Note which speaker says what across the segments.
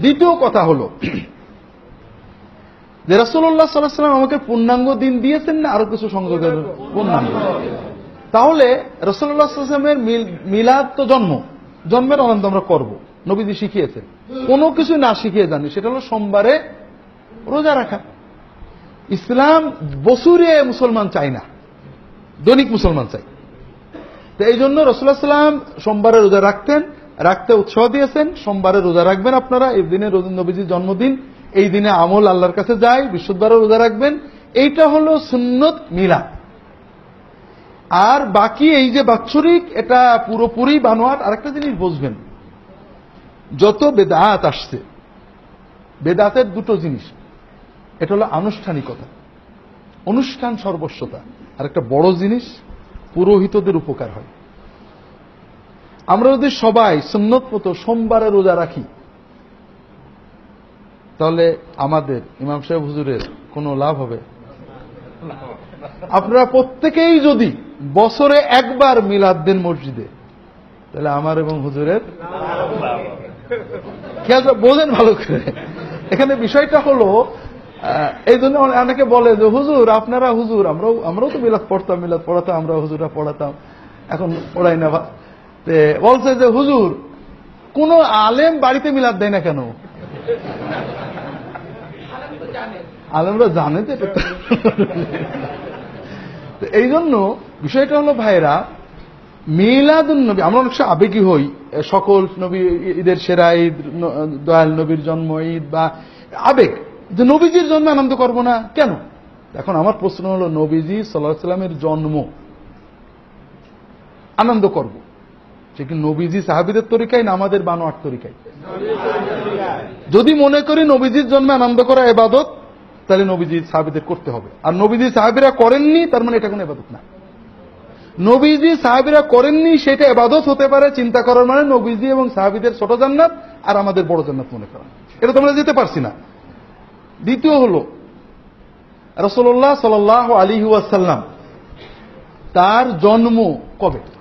Speaker 1: দ্বিতীয় কথা হলো, যে রসুল্লাহ সাল্লাম আমাকে পূর্ণাঙ্গ দিন দিয়েছেন না আরও কিছু সংযোগের পূর্ণাঙ্গ? তাহলে রসুল্লাহ সাল্লামের মিলাদ তো জন্ম। জন্মের আনন্দ আমরা করব। নবীজি শিখিয়েছেন। কোনো কিছু না শিখিয়ে জানি সেটা হলো সোমবারে রোজা রাখা। ইসলাম বসুরে মুসলমান চাই না। দৈনিক মুসলমান চাই তো এই জন্য রসুল্লাহ সাল্লাম সোমবারে রোজা রাখতেন। রাখতে উৎসাহ দিয়েছেন, সোমবারে রোজা রাখবেন আপনারা, এই দিনে নবীজির জন্মদিন, এই দিনে আমল আল্লাহর কাছে যায় বিশুদ্ধবারে রোজা রাখবেন, এইটা হলো সুন্নত মিলা আর বাকি এই যে বাৎসরিক, এটা পুরোপুরি বানোয়াট, আরেকটা জিনিস বুঝবেন, যত বেদাত আসছে, বেদাতের দুটো জিনিস, এটা হলো আনুষ্ঠানিকতা, অনুষ্ঠান সর্বস্বতা আর একটা বড় জিনিস, পুরোহিতদের উপকার হয়। আমরা যদি সবাই সুন্নত মতো সোমবারে রোজা রাখি, তাহলে আমাদের ইমাম সাহেব হুজুরের কোনো লাভ হবে? আপনারা প্রত্যেকেই যদি বছরে একবার মিলাদ দেন মসজিদে, তাহলে আমার এবং হুজুরের খেয়াল বোঝেন ভালো করে। এখানে বিষয়টা হলো এই জন্য অনেকে বলে যে, হুজুর, আপনারা হুজুর, আমরাও আমরাও তো মিলাদ পড়তাম, মিলাদ পড়াতাম, আমরা হুজুরা পড়াতাম, এখন পড়াই না বলছে যে, হুজুর, কোন আলেম বাড়িতে মিলাদ দেয় না কেন? আলেমরা জানে তো এই জন্য বিষয়টা হলো ভাইরা মিলাদুন নবী, আমরা অনেক সময় আবেগী হই। সকল নবী, ঈদের সেরা ঈদ, দয়াল নবীর জন্ম ঈদ বা আবেগ। যে নবীজির জন্ম আনন্দ করব না, কেন? এখন আমার প্রশ্ন হলো, নবীজি সাল্লাহ সাল্লামের জন্ম আনন্দ করব। সে কি নবীজি সাহাবিদের তরিকায় না আমাদের বানোয়ার তরিকায়? যদি মনে করি নবীজির জন্মে আনন্দ করা এবাদত, তাহলে নবীজি সাহাবিদের করতে হবে। আর নবীজি সাহাবিরা করেননি, তার মানে এটা কোনো এবাদত না। নবীজি সাহাবিরা করেননি, সেটা এবাদত হতে পারে, চিন্তা করার মানে নবীজি এবং সাহাবিদের ছোট জান্নাত আর আমাদের বড় জান্নাত মনে করেন এটা তো আমরা যেতে পারছি না। দ্বিতীয় হলো রসল্লাহ সাল আলী ওয়াসাল্লাম, তার জন্ম কবে?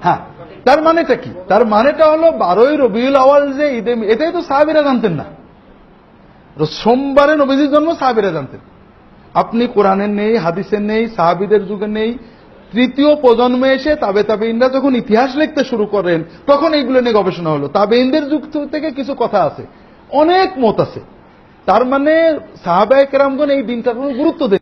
Speaker 1: হ্যাঁ তার মানেটা কি? তার মানেটা হলো বারোই রবিউল আওয়াল যে ঈদে এটাই তো সাহাবিরা জানতেন না। সোমবারে নবীজির জন্ম সাহাবিরা জানতেন। আপনি কোরআনের নেই, হাদিসের নেই, সাহাবিদের যুগে নেই। তৃতীয় প্রজন্মে এসে তাবে তাবেইনরা যখন ইতিহাস লিখতে শুরু করেন, তখন এইগুলো নিয়ে গবেষণা হলো। তাবেইনদের যুগ থেকে কিছু কথা আছে। অনেক মত আছে। তার মানে সাহাবায় কেরামগণ এই দিনটার কোনো গুরুত্ব দেন